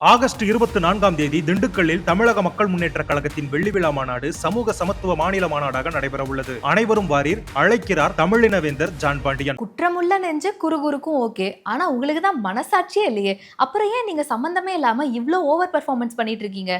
August இருபத்தி நான்காம் தேதி திண்டுக்கல்லில் தமிழக மக்கள் முன்னேற்ற கழகத்தின் வெள்ளி விழா மாநாடு சமூக சமத்துவ மாநில மாநாடாக நடைபெற உள்ளது அனைவரும் வாரீர். அழைக்கிறார் தமிழினவேந்தர் ஜான் பாண்டியன். குற்றமுள்ள நெஞ்சு குறுகுறுக்கும் ஓகே. ஆனா உங்களுக்கு தான் மனசாட்சியே இல்லையே. அப்புறம் ஏன் நீங்க சம்பந்தமே இல்லாம இவ்வளோ ஓவர் பெர்ஃபார்மன்ஸ் பண்ணிட்டு இருக்கீங்க?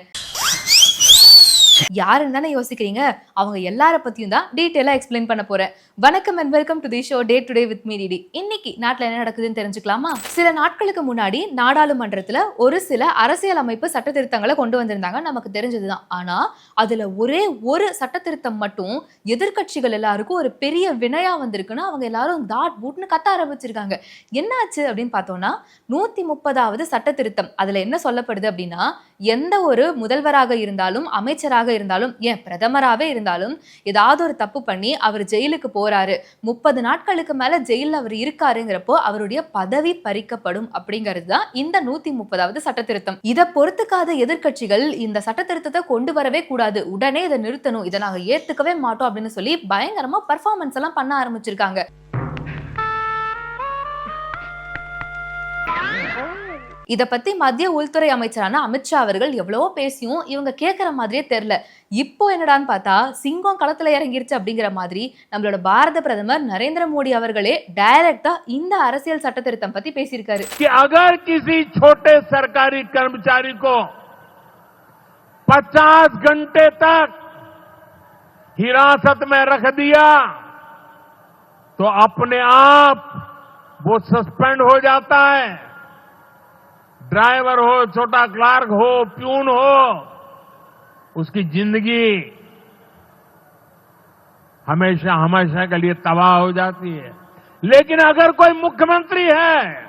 யாருன்னு தானே யோசிக்கிறீங்க? அவங்க எல்லார பத்தியும் தான் டீட்டெயிலா எக்ஸ்பிளைன் பண்ண போறேன். வணக்கம் and welcome to the show day today with me DD இன்னைக்கு நாட்டில் என்ன நடக்குதுன்னு தெரிஞ்சுக்கலாமா? சில நாட்களுக்கு முன்னாடி நாடாளுமன்றத்தில் ஒரு சில அரசியல் அமைப்பு சட்ட திருத்தங்களை கொண்டு வந்திருந்தாங்க நமக்கு தெரிஞ்சதுதான். ஆனால் அதில் ஒரே ஒரு சட்ட திருத்தம் மட்டும் எதிர்க்கட்சிகள் எல்லாருக்கும் ஒரு பெரிய வினையா வந்திருக்குன்னு அவங்க எல்லாரும் தாட் பூட்னு கத்த ஆரம்பிச்சிருக்காங்க. என்னாச்சு அப்படின்னு பார்த்தோம்னா நூற்றி முப்பதாவது சட்ட திருத்தம். அதில் என்ன சொல்லப்படுது அப்படின்னா எந்த ஒரு முதல்வராக இருந்தாலும் அமைச்சராக இருந்தாலும் ஏன் பிரதமராகவே இருந்தாலும் ஏதாவது ஒரு தப்பு பண்ணி அவர் ஜெயிலுக்கு போறாரு. முப்பது நாட்களுக்கு மேல ஜெயிலில் அவர் இருக்காருங்கிறப்போ அவருடைய பதவி பறிக்கப்படும் அப்படிங்கிறது தான் இந்த நூத்தி முப்பதாவது சட்ட திருத்தம் இதை பொறுத்துக்காத எதிர்க்கட்சிகள் இந்த சட்ட திருத்தத்தை கொண்டு வரவே கூடாது. உடனே இதை நிறுத்தணும். இதை நாங்க ஏத்துக்கவே மாட்டோம் அப்படின்னு சொல்லி பயங்கரமா பர்ஃபார்மன்ஸ் எல்லாம் பண்ண ஆரம்பிச்சிருக்காங்க. இத பத்தி மத்திய உள்துறை அமைச்சரான அமித்ஷா அவர்கள் எவ்வளவோ பேசியும் இவங்க கேட்குற மாதிரியே தெரில இப்போ என்னடான்னு பார்த்தா சிங்கம் களத்துல இறங்கிருச்சு அப்படிங்கிற மாதிரி நம்மளோட பாரத பிரதமர் நரேந்திர மோடி அவர்களே டைரக்டா இந்த அரசியல் சட்ட திருத்தம் பத்தி பேசியிருக்காரு कि अगर किसी छोटे सरकारी कर्मचारी को 50 घंटे तक हिरासत में रख दिया तो अपने आप वो सस्पेंड हो जाता है ड्राइवर हो, छोटा क्लार्क हो, प्यून हो, उसकी ज़िंदगी हमेशा हमेशा के लिए तबाह हो जाती है। लेकिन अगर कोई मुख्यमंत्री है,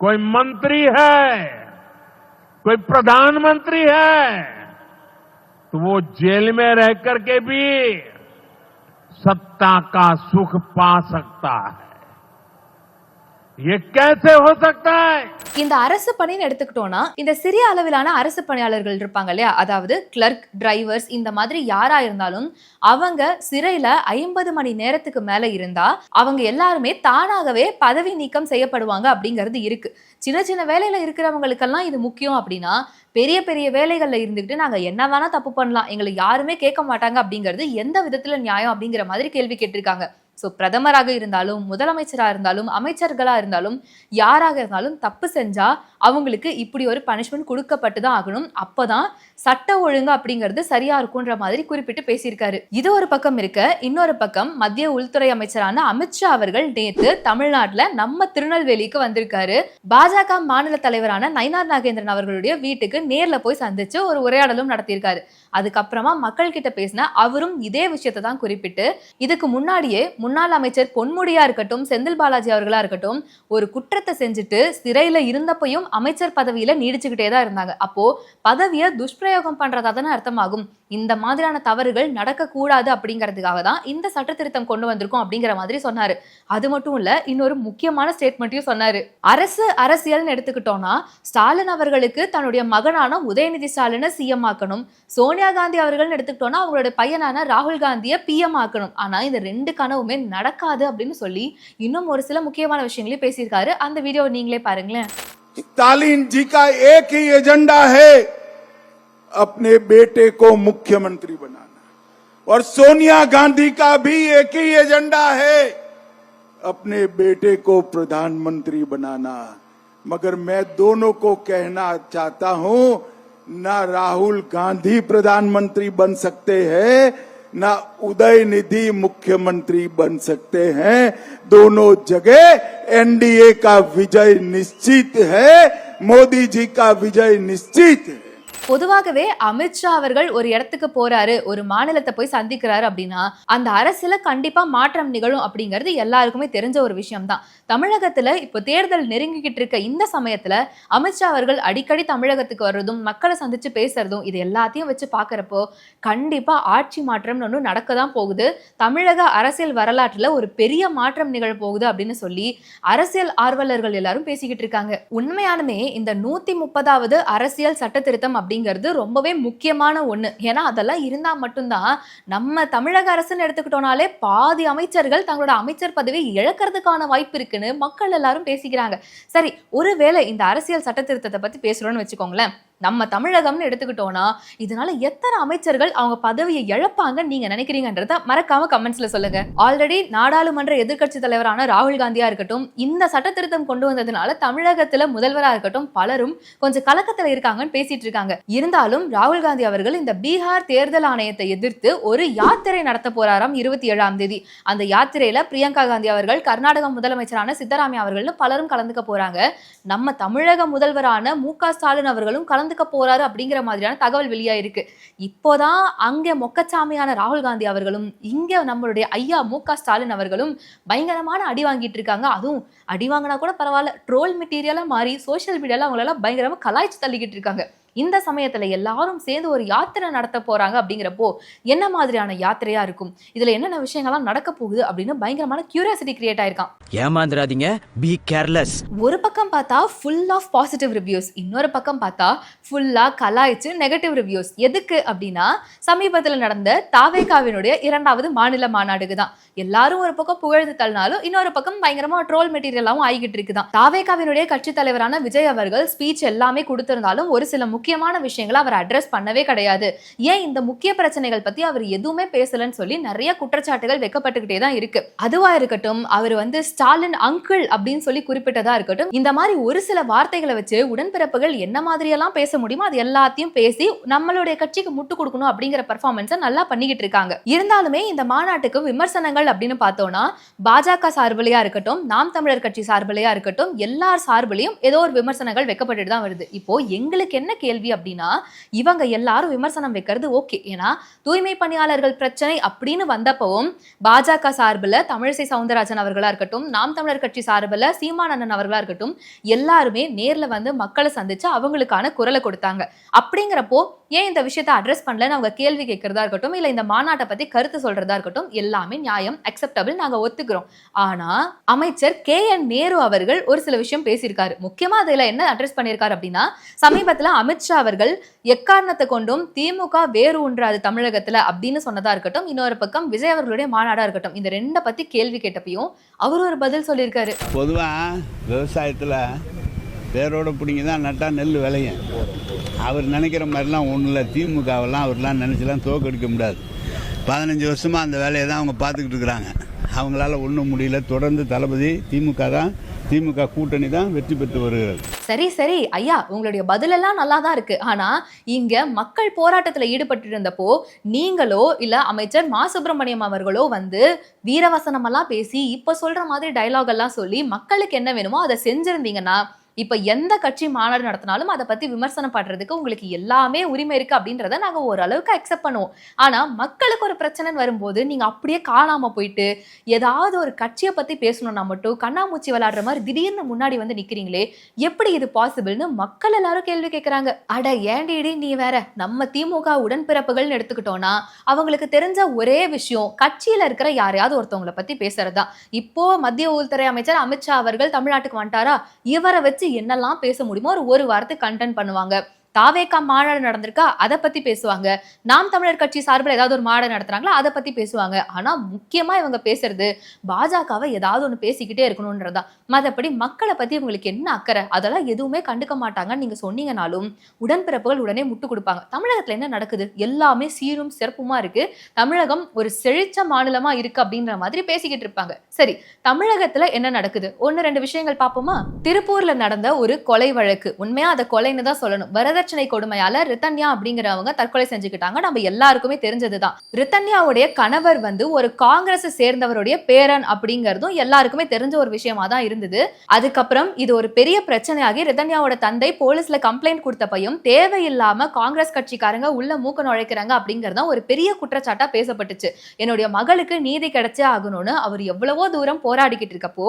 कोई मंत्री है, कोई प्रधानमंत्री है तो वो जेल में रह करके भी सत्ता का सुख पा सकता है। இந்த அரசு பணின்னு எடுத்துக்கிட்டோம்னா இந்த சிறிய அளவிலான அரசு பணியாளர்கள் இருப்பாங்க இல்லையா? அதாவது கிளர்க் டிரைவர்ஸ் இந்த மாதிரி யாரா இருந்தாலும் அவங்க சிறையில ஐம்பது மணி நேரத்துக்கு மேல இருந்தா அவங்க எல்லாருமே தானாகவே பதவி நீக்கம் செய்யப்படுவாங்க அப்படிங்கிறது இருக்கு. சின்ன சின்ன வேலையில இருக்கிறவங்களுக்கெல்லாம் இது முக்கியம் அப்படின்னா பெரிய பெரிய வேலைகள்ல இருந்துக்கிட்டு நாங்க என்ன வேணா தப்பு பண்ணலாம் எங்களை யாருமே கேட்க மாட்டாங்க அப்படிங்கிறது எந்த விதத்துல நியாயம் அப்படிங்கிற மாதிரி கேள்வி கேட்டிருக்காங்க. ஸோ பிரதமராக இருந்தாலும் முதலமைச்சராக இருந்தாலும் அமைச்சர்களாக இருந்தாலும் யாராக இருந்தாலும் தப்பு செஞ்சால் அவங்களுக்கு இப்படி ஒரு பனிஷ்மெண்ட் கொடுக்கப்பட்டு தான் ஆகணும். அப்போ தான் சட்ட ஒழுங்கு அப்படிங்கிறது சரியாக இருக்குன்ற மாதிரி குறிப்பிட்டு பேசியிருக்காரு. இது ஒரு பக்கம் இருக்க இன்னொரு பக்கம் மத்திய உள்துறை அமைச்சரான அமித்ஷா அவர்கள் நேற்று தமிழ்நாட்டில் நம்ம திருநெல்வேலிக்கு வந்திருக்காரு. பாஜக மாநில தலைவரான நயனார் நாகேந்திரன் அவர்களுடைய வீட்டுக்கு நேரில் போய் சந்திச்சு ஒரு உரையாடலும் நடத்தியிருக்காரு. அதுக்கப்புறமா மக்கள் கிட்ட பேசின அவரும் இதே விஷயத்தை தான் குறிப்பிட்டு இதுக்கு முன்னாடியே முன்னாள் அமைச்சர் பொன்முடியா இருக்கட்டும் செந்தில் பாலாஜி அவர்களா இருக்கட்டும் ஒரு குற்றத்தை செஞ்சுட்டு சிறையில இருந்தப்பையும் அமைச்சர் பதவியில நீடிச்சுக்கிட்டே தான் இருந்தாங்க. அப்போ பதவியை துஷ்பிரயோகம் பண்றதா தானே அர்த்தமாகும். இந்த மாதிரியான தவறுகள் நடக்கக்கூடாது அப்படிங்கிறதுக்காக தான் இந்த சட்ட திருத்தம் கொண்டு வந்திருக்கோம் அப்படிங்கிற மாதிரி சொன்னாரு. அது மட்டும் இல்ல இன்னொரு முக்கியமான ஸ்டேட்மெண்ட்டையும் சொன்னாரு. அரசு அரசியல்னு எடுத்துக்கிட்டோம்னா ஸ்டாலின் அவர்களுக்கு தன்னுடைய மகனான உதயநிதி ஸ்டாலினை சிஎம் ஆக்கணும் சோனியா காந்தி அவர்கள்னு எடுத்துக்கிட்டோம்னா அவங்களோட பையனான ராகுல் காந்தியை பிஎம் ஆக்கணும் ஆனா இந்த ரெண்டு கனவுமே நடக்காது அப்படின்னு சொல்லி இன்னும் ஒரு சில முக்கியமான விஷயங்களையும் பேசியிருக்காரு அந்த வீடியோ நீங்களே பாருங்களேன் स्टालिन जी का एक ही एजेंडा है अपने बेटे को मुख्यमंत्री बनाना और सोनिया गांधी का भी एक ही एजेंडा है अपने बेटे को प्रधानमंत्री बनाना मगर मैं दोनों को कहना चाहता हूं ना राहुल गांधी प्रधानमंत्री बन सकते हैं, ना उदय निधि मुख्यमंत्री बन सकते हैं। दोनों जगह एनडीए का विजय निश्चित है, मोदी जी का विजय निश्चित है। பொதுவாகவே அமித்ஷா அவர்கள் ஒரு இடத்துக்கு போறாரு ஒரு மாநிலத்தை போய் சந்திக்கிறாரு அப்படின்னா அந்த அரசுல கண்டிப்பா மாற்றம் நிகழும் அப்படிங்கிறது எல்லாருக்குமே தெரிஞ்ச ஒரு விஷயம் தான் தமிழகத்துல இப்போ தேர்தல் நெருங்கிக்கிட்டு இருக்க இந்த சமயத்துல அமித்ஷா அவர்கள் அடிக்கடி தமிழகத்துக்கு வர்றதும் மக்களை சந்திச்சு பேசுறதும் இது எல்லாத்தையும் வச்சு பாக்குறப்போ கண்டிப்பா ஆட்சி மாற்றம்னு ஒன்று நடக்க தான் போகுது. தமிழக அரசியல் வரலாற்றுல ஒரு பெரிய மாற்றம் நிகழ போகுது அப்படின்னு சொல்லி அரசியல் ஆர்வலர்கள் எல்லாரும் பேசிக்கிட்டு இருக்காங்க. உண்மையானுமே இந்த நூத்தி முப்பதாவது அரசியல் சட்ட திருத்தம் அப்படிங்கிறது ரொம்பவே முக்கியமான ஒன்று ஏன்னா அதெல்லாம் இருந்தால் மட்டும்தான் நம்ம தமிழக அரசுன்னு எடுத்துக்கிட்டோனாலே பாதி அமைச்சர்கள் தங்களோட அமைச்சர் பதவியை இழக்கிறதுக்கான வாய்ப்பு இருக்குன்னு மக்கள் எல்லாரும் பேசிக்கிறாங்க. சரி ஒருவேளை இந்த அரசியல் சட்ட திருத்தத்தை பற்றி பேசுகிறோன்னு வச்சுக்கோங்களேன். நம்ம தமிழகம்னு எடுத்துக்கிட்டோம்னா இதனால எத்தனை அமைச்சர்கள் அவங்க பதவியை இழப்பாங்கன்னு நீங்க நினைக்கிறீங்கன்றத மறக்காம கமெண்ட்ஸ்ல சொல்லுங்க. ஆல்ரெடி நாடாளுமன்ற எதிர்க்கட்சி தலைவரான ராகுல் காந்தியா இருக்கட்டும் இந்த சட்ட திருத்தம் கொண்டு வந்ததுனால தமிழகத்துல முதல்வரா இருக்கட்டும் பலரும் கொஞ்சம் கலக்கத்துல இருக்காங்கன்னு பேசிட்டு இருக்காங்க. இருந்தாலும் ராகுல் காந்தி அவர்கள் இந்த பீகார் தேர்தல் ஆணையத்தை எதிர்த்து ஒரு யாத்திரை நடத்த போறாராம் இருபத்தி ஏழாம் தேதி. அந்த யாத்திரையில பிரியங்கா காந்தி அவர்கள் கர்நாடக முதலமைச்சரான சித்தராமையா அவர்கள் பலரும் கலந்துக்க போறாங்க. நம்ம தமிழக முதல்வரான மு க ஸ்டாலின் அவர்களும் கலந்துக்க போறாரு அப்படிங்கிற மாதிரியான தகவல் வெளியாயிருக்கு. இப்போதான் அங்கே மொக்கச்சாமியான ராகுல் காந்தி அவர்களும் இங்க நம்மளுடைய ஐயா மு க ஸ்டாலின் அவர்களும் பயங்கரமான அடி வாங்கிட்டு இருக்காங்க. அதுவும் அடி வாங்கினா கூட பரவாயில்ல ட்ரோல் மெட்டீரியலா மாறி சோஷியல் மீடியால அவங்களெல்லாம் பயங்கரமா கலாய்ச்சி தள்ளிக்கிட்டு இருக்காங்க. இந்த சமயத்துல எல்லாரும் சேர்ந்து ஒரு யாத்திரை நடத்த போறாங்க அப்படிங்கிறப்போ என்ன மாதிரியான யாத்திரையா இருக்கும்? இதுல என்னென்ன விஷயங்கள்லாம் நடக்க போகுது அப்படின்னு பயங்கரமான கியூரியாசிட்டி கிரியேட் ஆயிருக்கான். ஏமாந்துடாதீங்க. பி கேர்லெஸ் ஒரு பக்கம் பார்த்தா ஃபுல் ஆஃப் பாசிட்டிவ் ரிவ்யூஸ் இன்னொரு பக்கம் பார்த்தா ஃபுல்லா கலாய்ச்சு நெகட்டிவ் ரிவ்யூஸ் எதுக்கு அப்படின்னா சமீபத்தில் நடந்த தாவேகாவினுடைய இரண்டாவது மாநில மாநாடுக்கு தான் எல்லாரும் ஒரு பக்கம் புகழ்ந்து தள்ளினாலும் இன்னொரு பக்கம் பயங்கரமா ட்ரோல் மெட்டீரியலாவும் ஆகிட்டு இருக்குதான். தாவேகாவினுடைய கட்சி தலைவரான விஜய் அவர்கள் ஸ்பீச் எல்லாமே கொடுத்திருந்தாலும் ஒரு சில முக்கியமான விஷயங்களை அவர் அட்ரஸ் பண்ணவே கிடையாது. ஏன் இந்த முக்கிய பிரச்சனைகள் பத்தி அவர் எதுவுமே பேசலன்னு சொல்லி நிறைய குற்றச்சாட்டுகள் வைக்கப்பட்டுக்கிட்டே தான் இருக்கு. அதுவா இருக்கட்டும் அவர் வந்து ஸ்டாலின் அங்கிள் அப்படின்னு சொல்லி குறிப்பிட்டதா இருக்கட்டும் இந்த மாதிரி ஒரு சில வார்த்தைகளை வச்சு உடன்பிறப்புகள் என்ன மாதிரியெல்லாம் பேச முடியுமோ அது எல்லாத்தையும் பேசி நம்மளுடைய கட்சிக்கு முட்டு கொடுக்கணும் அப்படிங்கிற பெர்ஃபார்மன்ஸை நல்லா பண்ணிக்கிட்டு இருக்காங்க. இருந்தாலுமே இந்த மாநாட்டுக்கு விமர்சனங்கள் அப்படின்னு பார்த்தோம்னா பாஜக சார்பிலையா இருக்கட்டும் நாம் தமிழர் கட்சி சார்பிலையா இருக்கட்டும் எல்லார் சார்பிலையும் ஏதோ ஒரு விமர்சனங்கள் வைக்கப்பட்டுட்டு தான் வருது. இப்போ எங்களுக்கு என்ன கேள்வி? அப்படின்னா இவங்க எல்லாரும் விமர்சனம் வைக்கிறது ஓகே ஏன்னா தூய்மை பணியாளர்கள் பிரச்சனை அப்படின்னு வந்தப்பவும் பாஜக சார்பில் தமிழிசை சவுந்தரராஜன் அவர்களா இருக்கட்டும் நாம் தமிழர் கட்சி சார்பில் சீமானந்தன் அவர்களா இருக்கட்டும் எல்லாருமே நேரில் வந்து மக்களை சந்திச்சு அவங்களுக்கான குரலை கொடுத்தாங்க. அப்படிங்கிறப்போ ஏன் இந்த விஷயத்தை அட்ரஸ் பண்ணலன்னு அவங்க கேள்வி கேட்கறதா இருக்கட்டும் இல்ல இந்த மாநாட்டை பத்தி கருத்து சொல்றதா இருக்கட்டும் எல்லாமே நியாயம் அக்செப்டபிள் நாங்க ஒத்துக்கிறோம். ஆனா அமைச்சர் கே. என். நேரு அவர்கள் ஒரு சில விஷயம் பேசியிருக்காரு. முக்கியமா அதுல என்ன அட்ரஸ் பண்ணியிருக்காரு அப்படின்னா சமீபத்தில் சமீபத்துல அமித்ஷா அவர்கள் எக்காரணத்தை கொண்டும் திமுக வேறு ஒன்றாது தமிழகத்துல அப்படின்னு சொன்னதா இருக்கட்டும் இன்னொரு பக்கம் விஜய் அவர்களுடைய மாநாடா இருக்கட்டும் இந்த ரெண்டை பத்தி கேள்வி கேட்டப்பையும் அவர் ஒரு பதில் சொல்லியிருக்காரு. பொதுவாக விவசாயத்தில் வேரோட பிடிங்கி தான் நட்டால் நெல் விளையும். அவர் நினைக்கிற மாதிரிலாம் ஒன்றும் இல்லை. திமுகவெல்லாம் அவர்லாம் நினச்சிலாம் தோக்கடிக்க முடியாது. பதினஞ்சு வருஷமாக அந்த வேலையை தான் அவங்க பார்த்துக்கிட்டு இருக்கிறாங்க. அவங்களால ஒன்றும் முடியல. தொடர்ந்து தளபதி திமுக தான் திமுக கூட்டணி தான் வெற்றி பெற்று வருகிறது. சரி சரி. ஐயா உங்களுடைய பதிலெல்லாம் நல்லா தான் இருக்கு. ஆனா இங்க மக்கள் போராட்டத்துல ஈடுபட்டு இருந்தப்போ நீங்களோ இல்ல அமைச்சர் மா. சுப்பிரமணியம் அவர்களோ வந்து வீரவசனம் எல்லாம் பேசி இப்ப சொல்ற மாதிரி டைலாக் எல்லாம் சொல்லி மக்களுக்கு என்ன வேணுமோ அதை செஞ்சிருந்தீங்கன்னா இப்ப எந்த கட்சி மாநாடு நடத்தினாலும் அதை பத்தி விமர்சனம் பண்றதுக்கு உங்களுக்கு எல்லாமே உரிமை இருக்கு அப்படின்றத நாங்க ஓரளவுக்கு அக்செப்ட் பண்ணுவோம். ஆனா மக்களுக்கு ஒரு பிரச்சனைன்னு வரும்போது நீங்க அப்படியே காணாம போயிட்டு ஏதாவது ஒரு கட்சியை பத்தி பேசணும்னா மட்டும் கண்ணாமூச்சி விளாடுற மாதிரி திடீர்னு முன்னாடி வந்து நிக்கிறீங்களே எப்படி இது பாசிபிள்னு மக்கள் எல்லாரும் கேள்வி கேட்கறாங்க அட ஏண்டிடி நீ வேற நம்ம திமுக உடன்பிறப்புகள்னு எடுத்துக்கிட்டோம்னா அவங்களுக்கு தெரிஞ்ச ஒரே விஷயம் கட்சியில இருக்கிற யாரையாவது ஒருத்தவங்கள பத்தி பேசுறதா இப்போ மத்திய உள்துறை அமைச்சர் அமித்ஷா அவர்கள் தமிழ்நாட்டுக்கு வந்துட்டாரா? இவரை வச்சு என்னெல்லாம் பேச முடியுமோ ஒரு ஒரு வாரத்துக்கு கண்டென்ட் பண்ணுவாங்க. தாவேக்கா மாநாடு நடந்திருக்கா? அதை பத்தி பேசுவாங்க. நாம் தமிழர் கட்சி சார்பில் ஏதாவது ஒரு மாநாடு நடத்துறாங்களா? அதை பத்தி பேசுவாங்க. ஆனா முக்கியமா இவங்க பேசுறது பாஜகவை ஏதாவது ஒன்று பேசிக்கிட்டே இருக்கணும்ன்றதா. மற்றபடி மக்களை பத்தி இவங்களுக்கு என்ன அக்கறை? அதெல்லாம் எதுவுமே கண்டுக்க மாட்டாங்கன்னு நீங்க சொன்னீங்கனாலும் உடன்பிறப்புகள் உடனே முட்டு கொடுப்பாங்க. தமிழகத்துல என்ன நடக்குது? எல்லாமே சீரும் சிறப்புமா இருக்கு. தமிழகம் ஒரு செழிச்ச மாநிலமா இருக்கு அப்படின்ற மாதிரி பேசிக்கிட்டு இருப்பாங்க. சரி தமிழகத்துல என்ன நடக்குது? ஒன்னு ரெண்டு விஷயங்கள் பார்ப்போமா? திருப்பூர்ல நடந்த ஒரு கொலை வழக்கு. உண்மையா அதை கொலைன்னு தான் சொல்லணும். வரதட்சணை கொடுமையால ரித்தன்யா அப்படிங்கிறவங்க தற்கொலை செஞ்சுக்கிட்டாங்க. நம்ம எல்லாருக்குமே தெரிஞ்சதுதான். ரித்தன்யாவுடைய கணவர் வந்து ஒரு காங்கிரஸ் சேர்ந்தவருடைய பேரன் அப்படிங்கறதும் எல்லாருக்குமே தெரிஞ்ச ஒரு விஷயமா தான் இருந்தது. அதுக்கப்புறம் இது ஒரு பெரிய பிரச்சனையாகி ரிதன்யாவோட தந்தை போலீஸ்ல கம்ப்ளைண்ட் கொடுத்தப்பையும் தேவையில்லாம காங்கிரஸ் கட்சிக்காரங்க உள்ள மூக்க நுழைக்கிறாங்க அப்படிங்கறத ஒரு பெரிய குற்றச்சாட்டா பேசப்பட்டுச்சு. என்னுடைய மகளுக்கு நீதி கிடைச்சே ஆகணும்னு அவர் எவ்வளவோ தூரம் போராடிக்கிட்டு இருக்கப்போ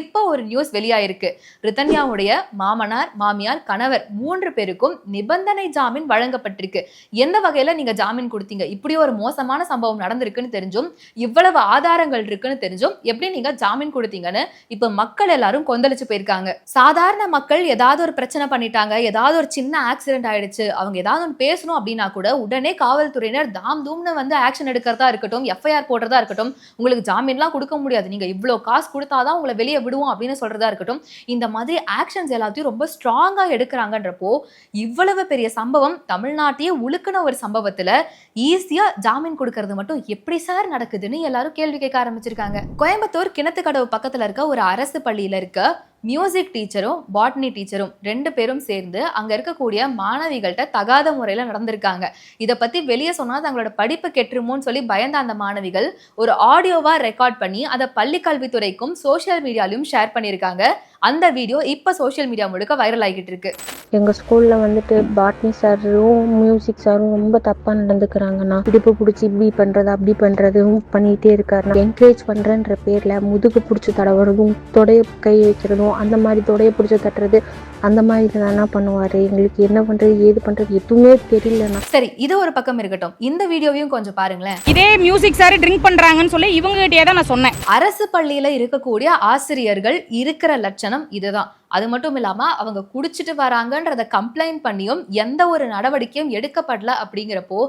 இப்போ ஒரு நியூஸ் வெளியாயிருக்கு. ரிதன்யாவுடைய மாமனார் மாமியார் கணவர் மூன்று பேருக்கும் நிபந்தனை ஜாமீன் வழங்கப்பட்டிருக்கு. எந்த வகையில நீங்க ஜாமீன் கொடுத்தீங்க? இப்படி ஒரு மோசமான சம்பவம் நடந்திருக்குன்னு தெரிஞ்சும் இவ்வளவு ஆதாரங்கள் இருக்குன்னு தெரிஞ்சும் எப்படி நீங்க ஜாமீன் கொடுத்தீங்கன்னு இப்ப மக்கள் எல்லாரும் கொந்தளிச்சு போயிருக்காங்க. சாதாரண மக்கள் ஏதாவது ஒரு பிரச்சனை பண்ணிட்டாங்க ஏதாவது ஒரு சின்ன ஆக்சிடென்ட் ஆயிடுச்சு அவங்க ஏதாவது ஒன்று பேசணும் அப்படின்னா கூட உடனே காவல்துறையினர் தாம் தூம்னு வந்து ஆக்ஷன் எடுக்கிறதா இருக்கட்டும் எஃப்ஐஆர் போடுறதா இருக்கட்டும் உங்களுக்கு ஜாமீன்லாம் கொடுக்க முடியாது. நீங்க இவ்வளோ காசு கொடுத்தாதான் உங்களை வெளியே விடுவோம் அப்படின்னு சொல்றதா இருக்கட்டும் இந்த மாதிரி ஆக்ஷன்ஸ் எல்லாத்தையும் ரொம்ப ஸ்ட்ராங்காக எடுக்கிறாங்கன்றப்போ இவ்வளவு பெரிய சம்பவம் தமிழ்நாட்டையே உழுக்கின ஒரு சம்பவத்தில் ஈஸியாக ஜாமீன் கொடுக்கறது மட்டும் எப்படி சார் நடக்குதுன்னு எல்லாரும் கேள்வி கேட்க ஆரம்பிச்சிருக்காங்க. கோயம்புத்தூர் கிணத்துக்கடவு பக்கத்தில் இருக்க ஒரு அரசு பள்ளியில் இருக்க மியூசிக் டீச்சரும் பாட்னி டீச்சரும் ரெண்டு பேரும் சேர்ந்து அங்கே இருக்கக்கூடிய மாணவிகள்கிட்ட தகாத முறையில் நடந்திருக்காங்க. இதை பற்றி வெளியே சொன்னால் தங்களோட படிப்பு கெட்டுருமோன்னு சொல்லி பயந்த அந்த மாணவிகள் ஒரு ஆடியோவாக ரெக்கார்ட் பண்ணி அதை பள்ளி கல்வித்துறைக்கும் சோஷியல் மீடியாலையும் ஷேர் பண்ணியிருக்காங்க அந்த வீடியோ இப்ப சோஷியல் மீடியா முழுக்க வைரல் ஆகிட்டு இருக்கு எங்கள் ஸ்கூலில் வந்துட்டு பாட்னி சாரும் மியூசிக் சாரும் ரொம்ப தப்பாக நடந்துக்கிறாங்கண்ணா. இடுப்பு பிடிச்சி இப்படி பண்ணுறது அப்படி பண்ணுறதும் பண்ணிகிட்டே இருக்காருண்ணா. என்கரேஜ் பண்ணுறன்ற பேரில் முதுகு பிடிச்சி தடவுறதும் தொடைய கை வைக்கிறதும் அந்த மாதிரி தொடைய பிடிச்சி தட்டுறது அந்த மாதிரி தானே பண்ணுவார். எங்களுக்கு என்ன பண்ணுறது ஏது பண்ணுறது எதுவுமே தெரியலண்ணா. சரி இது ஒரு பக்கம் இருக்கட்டும். இந்த வீடியோவையும் கொஞ்சம் பாருங்களேன். இதே மியூசிக் சார் ட்ரிங்க் பண்றாங்கன்னு சொல்லி இவங்க கிட்டயே தான் நான் சொன்னேன். அரசு பள்ளியில இருக்கக்கூடிய ஆசிரியர்கள் இருக்கிற லட்சணம் இதுதான். அது மட்டும் இல்லாம அவங்க குடிச்சிட்டு வராங்கன்றத கம்ப்ளைண்ட் பண்ணியும் எந்த ஒரு நடவடிக்கையும் எடுக்கப்படல அப்படிங்கிறப்போ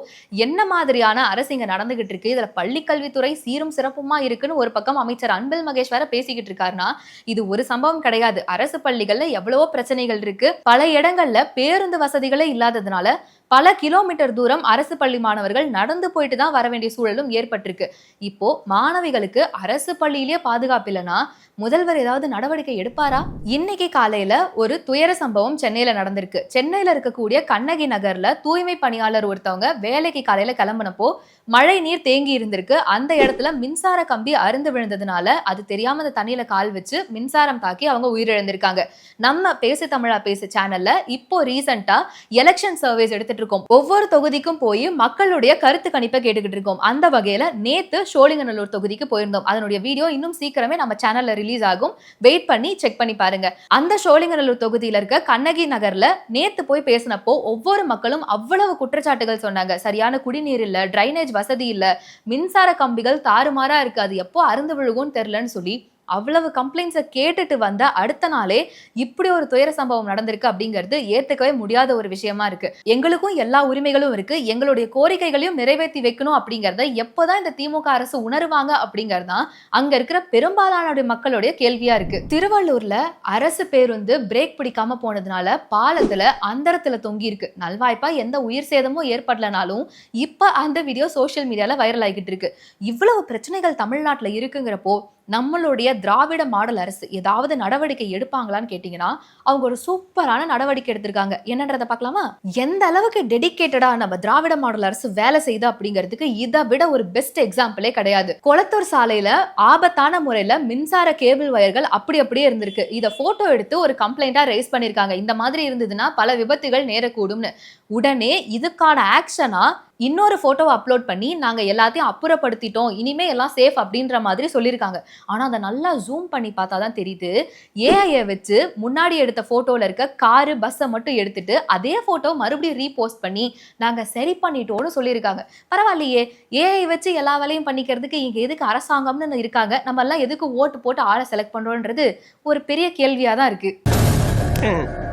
என்ன மாதிரியான அரசு இங்கே நடந்துகிட்டு இருக்கு? இதில் பள்ளி கல்வித்துறை சீரும் சிறப்புமா இருக்குன்னு ஒரு பக்கம் அமைச்சர் அன்பில் மகேஷ் வேற பேசிக்கிட்டு இருக்காருன்னா இது ஒரு சம்பவம் கிடையாது. அரசு பள்ளிகளில் எவ்வளவோ பிரச்சனைகள் இருக்கு. பல இடங்கள்ல பேருந்து வசதிகளே இல்லாததுனால பல கிலோமீட்டர் தூரம் அரசு பள்ளி மாணவர்கள் நடந்து போயிட்டு தான் வர வேண்டிய சூழலும் ஏற்பட்டிருக்கு. இப்போ மாணவிகளுக்கு அரசு பள்ளியிலேயே பாதுகாப்பு இல்லைன்னா முதல்வர் ஏதாவது நடவடிக்கை எடுப்பாரா? இன்னைக்கு காலையில ஒரு துயர சம்பவம் சென்னையில நடந்திருக்கு. சென்னையில இருக்கக்கூடிய கண்ணகி நகர்ல தூய்மை பணியாளர் ஒருத்தவங்க வேலைக்கு காலையில கிளம்புனப்போ மழை நீர் தேங்கி இருந்திருக்கு. அந்த இடத்துல மின்சார கம்பி அருந்து விழுந்ததுனால அது தெரியாம அந்த தண்ணியில கால் வச்சு மின்சாரம் தாக்கி அவங்க உயிரிழந்திருக்காங்க. நம்ம பேசு தமிழா பேசு சேனல்ல இப்போ ரீசெண்டா எலெக்ஷன் சர்வேஸ் எடுத்துட்டு இருக்கோம் ஒவ்வொரு தொகுதிக்கும் போய் மக்களுடைய கருத்து கணிப்பை கேட்டுக்கிட்டு இருக்கோம். அந்த வகையில நேத்து சோழிங்கநல்லூர் தொகுதிக்கு போயிருந்தோம். அதனுடைய வீடியோ இன்னும் சீக்கிரமே நம்ம சேனல்ல ரிலீஸ் ஆகும். வெயிட் பண்ணி செக் பண்ணி பாருங்க. அந்த சோழிங்கநல்லூர் தொகுதியில இருக்க கண்ணகி நகர்ல நேத்து போய் பேசினப்போ ஒவ்வொரு மக்களும் அவ்வளவு குற்றச்சாட்டுகள் சொன்னாங்க. சரியான குடிநீர் இல்ல டிரைனேஜ் வசதி இல்ல மின்சார கம்பிகள் தாறுமாறா இருக்கு. அது எப்போ அருந்து விழுகும்னு தெரியலன்னு சொல்லி அவ்வளவு கம்ப்ளைண்ட்ஸை கேட்டுட்டு வந்த அடுத்த நாளே இப்படி ஒரு துயர சம்பவம் நடந்திருக்கு அப்படிங்கிறது ஏற்றுக்கவே முடியாத ஒரு விஷயமா இருக்கு. எங்களுக்கும் எல்லா உரிமைகளும் இருக்கு. எங்களுடைய கோரிக்கைகளையும் நிறைவேற்றி வைக்கணும் அப்படிங்கிறத எப்போதான் இந்த திமுக அரசு உணருவாங்க அப்படிங்கிறது தான் அங்க இருக்கிற பெரும்பாலான மக்களுடைய கேள்வியா இருக்கு. திருவள்ளூர்ல அரசு பேருந்து பிரேக் பிடிக்காம போனதுனால பாலத்துல அந்தரத்துல தொங்கி இருக்கு. நல்வாய்ப்பா எந்த உயிர் சேதமும் ஏற்படலனாலும் இப்ப அந்த வீடியோ சோஷியல் மீடியால வைரல் ஆகிட்டு இருக்கு. இவ்வளவு பிரச்சனைகள் தமிழ்நாட்டுல இருக்குங்கிறப்போ நம்மளுடைய திராவிட மாடல் அரசு ஏதாவது நடவடிக்கை எடுப்பாங்களான்னு கேட்டிங்கன்னா அவங்க ஒரு சூப்பரான நடவடிக்கை எடுத்திருக்காங்க. என்னன்றதை பார்க்கலாமா? எந்த அளவுக்கு டெடிகேட்டடா நம்ம திராவிட மாடல் அரசு வேலை செய்யுது அப்படிங்கிறதுக்கு இதை விட ஒரு பெஸ்ட் எக்ஸாம்பிளே கிடையாது. குளத்தூர் சாலையில ஆபத்தான முறையில மின்சார கேபிள் வயர்கள் அப்படி அப்படியே இருந்திருக்கு. இதை போட்டோ எடுத்து ஒரு கம்ப்ளைண்டா ரைஸ் பண்ணிருக்காங்க இந்த மாதிரி இருந்ததுன்னா பல விபத்துகள் நேரக்கூடும்னு. உடனே இதுக்கான ஆக்ஷனா இன்னொரு ஃபோட்டோவை அப்லோட் பண்ணி நாங்கள் எல்லாத்தையும் அப்புறப்படுத்திட்டோம். இனிமே எல்லாம் சேஃப் அப்படின்ற மாதிரி சொல்லியிருக்காங்க. ஆனால் அதை நல்லா ஜூம் பண்ணி பார்த்தா தான் தெரியுது ஏஐயை வச்சு முன்னாடி எடுத்த ஃபோட்டோவில் இருக்க காரு பஸ்ஸை மட்டும் எடுத்துட்டு அதே ஃபோட்டோ மறுபடியும் ரீபோஸ்ட் பண்ணி நாங்கள் சரி பண்ணிட்டோம்னு சொல்லியிருக்காங்க. பரவாயில்லையே. ஏஐ வச்சு எல்லா வேலையும் பண்ணிக்கிறதுக்கு இங்கே எதுக்கு அரசாங்கம்னு இருக்காங்க? நம்ம எல்லாம் எதுக்கு ஓட்டு போட்டு ஆளை செலக்ட் பண்ணுறோன்றது ஒரு பெரிய கேள்வியாக தான் இருக்குது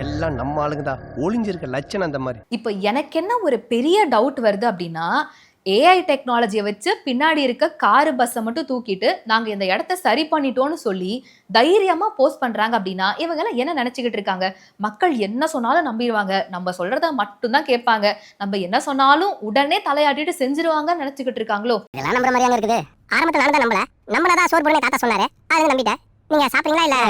எல்லாம் நம்ம ஆளுங்க தான் ஒளிஞ்சிருக்க லட்சணம் அந்த மாதிரி. இப்போ எனக்கு என்ன ஒரு பெரிய டவுட் வருது அப்படின்னா ஏஐ டெக்னாலஜியை வச்சு பின்னாடி இருக்க காரு பஸ்ஸை மட்டும் தூக்கிட்டு நாங்க இந்த இடத்த சரி பண்ணிட்டோம்னு சொல்லி தைரியமா போஸ்ட் பண்றாங்க அப்படின்னா இவங்க எல்லாம் என்ன நினைச்சுக்கிட்டு இருக்காங்க? மக்கள் என்ன சொன்னாலும் நம்பிடுவாங்க. நம்ம சொல்றத மட்டும்தான் கேட்பாங்க. நம்ம என்ன சொன்னாலும் உடனே தலையாட்டிட்டு செஞ்சிருவாங்கன்னு நினைச்சுக்கிட்டு இருக்காங்களோ? இதெல்லாம் நம்புற மாதிரியாங்க இருக்குது. ஆரம்பத்துல நானும் தான் நம்பல நம்மளதான் சோறு போடுனே தாத்தா சொன்னாரு. அது நம்பிட்டேன். நீங்க சாப்பிட்டீங்களா இல்ல?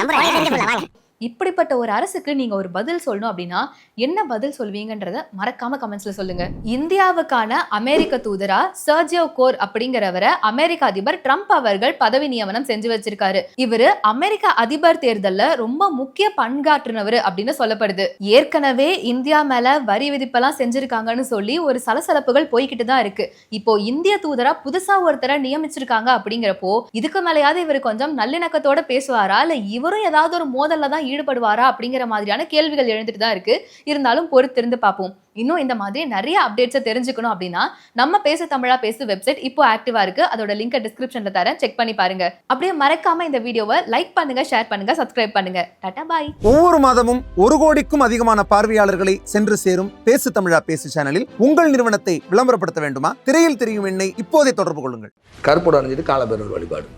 நம்புறேன். வாங்க. இப்படிப்பட்ட ஒரு அரசுக்கு நீங்க ஒரு பதில் சொல்லணும் அப்படின்னா என்ன பதில் சொல்வீங்கன்றத மறக்காம கமெண்ட்ஸ்ல சொல்லுங்க. இந்தியாவுக்கான அமெரிக்க தூதரா சர்ஜியோ கோர் அப்படிங்கிறவரை அமெரிக்க அதிபர் ட்ரம்ப் அவர்கள் பதவி நியமனம் செஞ்சு வச்சிருக்காரு. இவரு அமெரிக்க அதிபர் தேர்தல்ல ரொம்ப முக்கிய பண்காற்றுனவர் அப்படின்னு சொல்லப்படுது. ஏற்கனவே இந்தியா மேல வரி விதிப்பெல்லாம் செஞ்சிருக்காங்கன்னு சொல்லி ஒரு சலசலப்புகள் போய்கிட்டு தான் இருக்கு. இப்போ இந்திய தூதரா புதுசா ஒருத்தரை நியமிச்சிருக்காங்க அப்படிங்கிறப்போ இதுக்கு மேலயாவது இவர் கொஞ்சம் நல்லிணக்கத்தோட பேசுவாரா? இல்ல இவரும் ஏதாவது ஒரு மோதல்ல தான் ஈடுபடுவாரா அப்படிங்கிற மாதிரியான கேள்விகள் எழுந்துட்டு தான் இருக்கு. இருந்தாலும் பொறுத்திருந்து பார்ப்போம். இன்னும் இந்த மாதிரி நிறைய அப்டேட்ஸை தெரிஞ்சுக்கணும் அப்படின்னா நம்ம பேசு தமிழா பேசு வெப்சைட் இப்போ ஆக்டிவா இருக்கு. அதோட லிங்க் டிஸ்கிரிப்ஷன்ல தரேன். செக் பண்ணி பாருங்க. அப்படியே மறக்காம இந்த வீடியோவை லைக் பண்ணுங்க ஷேர் பண்ணுங்க சப்ஸ்கிரைப் பண்ணுங்க. டாடா பாய் ஒவ்வொரு மாதமும் ஒரு கோடிக்கும் அதிகமான பார்வையாளர்களை சென்று சேரும் பேசு தமிழா பேசு சேனலில் உங்கள் நிறுவனத்தை விளம்பரப்படுத்த வேண்டுமா? திரையில் தெரியும் எண்ணை இப்போதே தொடர்பு கொள்ளுங்கள். கருப்போட அணிஞ்சது காலபேரர் வழிபாடு.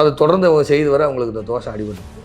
அது தொடர்ந்து அவங்க செய்து வர அவங்களுக்கு இந்த தோஷம் அடிபட்டு